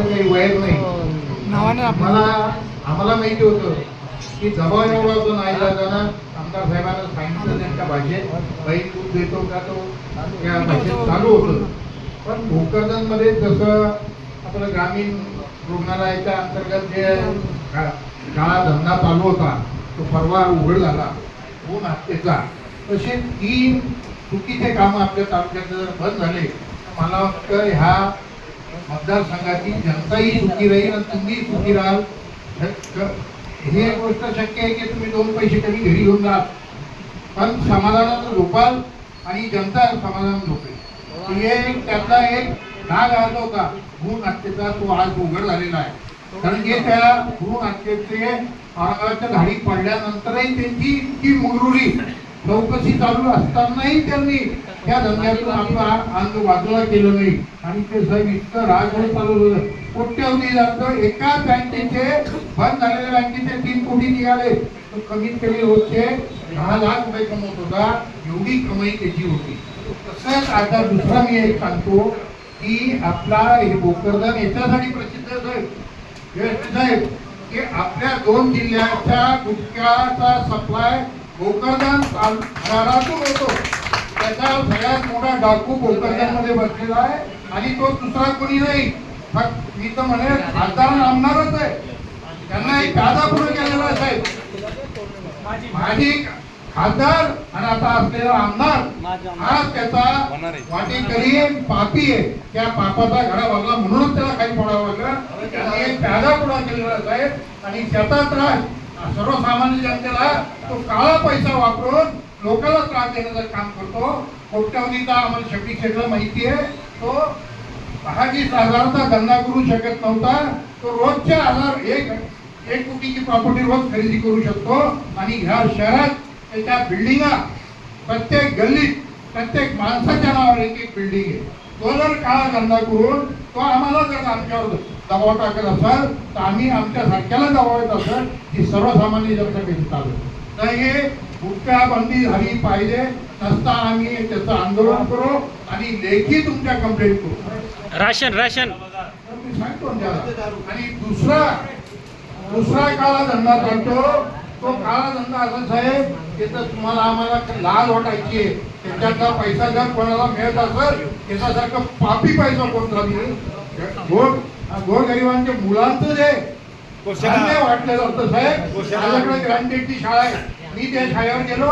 असं काही वैर नाही. मला आम्हाला माहिती होतं की जबाब एवढा होतो नाही जाताना आमदार साहेबांना सांगितलं त्यांच्या भाषेत बैल दूध देतो का तो? त्या भाषेत चालू होतं. पण भोकरदनमध्ये जसं आपलं ग्रामीण रुग्णालयाच्या अंतर्गत जे काळा धंदा चालू होता तो परवा उघड झाला. ऊन हत्येचा तसे तीन चुकीचे कामं आपल्या तालुक्यात जर बंद झाले मला वाटतं ह्या मतदारसंघाची जनताही सुखी राहील आणि तुम्ही सुखी राहाल. हे- हे एक गोष्ट शक्य आहे की तुम्ही दोन पैसे कमी घरी घेऊन राहाल पण समाधानात झोपाल आणि जनता समाधान झोपेल. हे एक त्यातला एक नाग आला होता भ्रूण हत्येचा तो आज उघड झालेला आहे. कारण जे त्या भ्रूण हत्येचे औरंगाबादच्या धाडी पडल्यानंतरही त्यांची इतकी मुरुरी चौकशी चालू असतानाही त्यांनी त्या धंद्यातून आपला अंग बाजूला केलं नाही. आणि ते साहेब इतकं राजभर चालवलं कोट्यवधी जातं एका बँकेचे बंद झालेल्या बँकेचे तीन कोटी निघाले. तो कमीत कमी रोजचे दहा लाख रुपये कमवत होता. एवढी कमाई त्याची होती. तसंच आता दुसरा मी एक सांगतो की आपला हे भोकरदन याच्यासाठी प्रसिद्ध साहेब. साहेब की आपल्या दोन जिल्ह्याच्या गुटख्याचा सप्लाय भोकरदन शहरातून होतो. त्याचा सगळ्यात मोठा डाकू भोकरदन बसलेला आहे आणि तो दुसरा कोणी नाही. मी तर म्हणे खासदार नामणारच आहे. त्यांना एक कायदा पूर्ण केलेला साहेब. माझी खासदार आणि आता असलेला आमदार. हा त्याचा वाटेकरी पापी आहे. त्या पापाचा घडा बाजला म्हणूनच त्याला काही पडावं लागलं. त्यांनी एक कायदा पुढा केलेला साहेब. आणि त्याचा त्रास सर्वसामान्य जनतेला तो काळा पैसा वापरून लोकांना त्रास देण्याचं काम करतो कोट्यावधीचा आम्हाला शेवटी शेटला माहिती आहे तो दहावीस हजाराचा धंदा करू शकत नव्हता. तो रोजच्या हजार एक एक कोटीची प्रॉपर्टी रोज खरेदी करू शकतो. आणि ह्या शहरात त्याच्या बिल्डिंगा प्रत्येक गल्लीत प्रत्येक माणसाच्या नावावर एक एक बिल्डिंग आहे. तो जर काळा धंदा करून तो आम्हाला जर आमच्यावर दबाव टाकत असेल तर आम्ही आमच्या सारख्याला दबाव येत असेल ही सर्वसामान्य जनता कधी चालू तर हे गुटखा बंदी झाली पाहिजे नसता आम्ही त्याचं आंदोलन करू आणि लेखी तुमच्या कंप्लेंट करू. Ration ration. मी सांगतो. आणि दुसरा दुसरा काळा धंदा चालतो तो काळा धंदा आहे की तर तुम्हाला आम्हाला लाज वाटायची आहे त्याच्यातला पैसा जर कोणाला मिळत असेल त्याच्यासारखं पापी पैसा कोणता गोर गोरगरिबांच्या मुलांचं जे धान्य वाटलं जातं साहेब. माझ्याकडे ग्रँटेडची शाळा आहे. मी त्या शाळेवर गेलो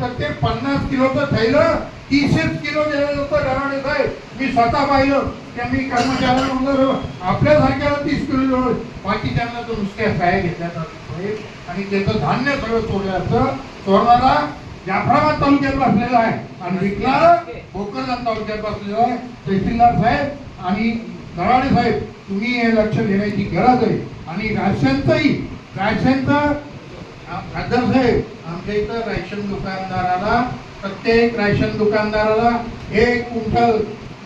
तर ते पन्नास किलोचं थैलं तीसच किलो दिलं होतं डराणे साहेब. मी स्वतः पाहिलं. त्या मी कर्मचाऱ्यांना म्हणलं आपल्यासारख्याला तीस किलो बाकी त्याला तर नुसत्या साया घेतल्या जातात आणि त्याचं धान्य सगळं चोरल्याचं चोरणारा जाफराबाद तालुक्यात बसलेला आहे. आणि विकला भोकरदान तालुक्यात बसलेला आहे. तहसीलदार साहेब आणि दराडे साहेब तुम्ही हे लक्ष देण्याची गरज आहे. आणि राशनचंही राशनचं खासदार साहेब आमच्या इथं राशन दुकानदाराला प्रत्येक राशन दुकानदाराला एक क्विंटल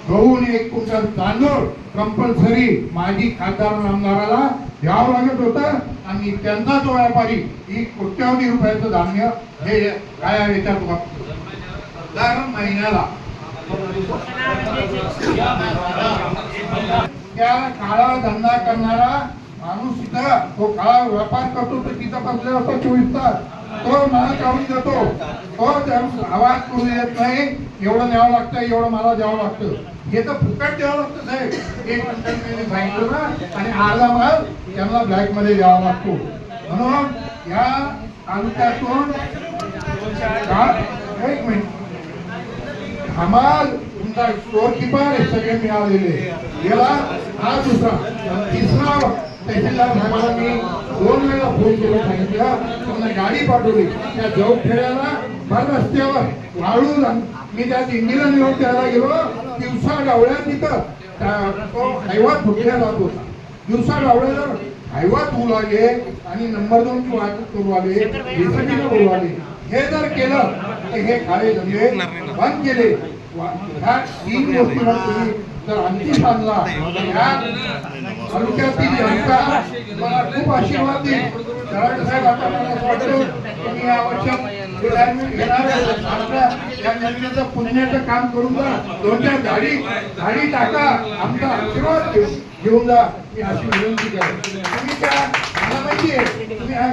गहू एक क्विंटल तांदूळ कंपल्सरी माजी खासदार आमदाराला द्यावं लागत होतं आणि त्यांचा तो व्यापारी ही कोट्यावधी रुपयाचं धान्य हे काय याच्यात वापरतो. दर महिन्याला. त्या काळा धंदा करणारा माणूस इथं तो काळा व्यापार करतो तर तिथं बसलेला असतो चोवीस तास तो मला काढून देतो. तो आवाज करू येत नाही. एवढं न्यावं लागतं एवढं मला द्यावं लागतं. हे तर फुकट द्यावं लागतं साहेब. एक क्विंटल सांगितलं ना आणि अर्धा माल त्यांना ब्लॅकमध्ये द्यावा लागतो. म्हणून या तालुक्यातून एक मिनिट. हमाल तुमचा स्टोर किपर हे सगळे मिळालेले. याला हा दुसरा तिसरा तहसीलदार साहेबांना मी दोन वेळा फोन करून सांगितलं त्यांना गाडी पाठवली त्या जौक खेळायला भर रस्त्यावर वाळू मी त्या दिंडीला निरोप द्यायला गेलो दिवसा डावळ्या तिथं. तो हायवा फुटल्या जात होता. दिवसा डावळ्याला हायवा तू आले आणि नंबर दोन तू करू आले जेसीबीला आले हे जर केलं तर हे काळे धंदे बंद केले. ह्या तीन गोष्टीवर तुम्ही तर ह्या तालुक्यातील जनता मला खूप आशीर्वाद देईल. दराडे साहेब आता मला वाटतं तुम्ही या वर्षात पुण्याचं काम करून जा. दोन चार झाडी झाडी टाका. आमचा आशीर्वाद घेऊ घेऊन जा. मी अशी विनंती करेन. तुम्ही त्या मला माहिती आहे तुम्ही हा.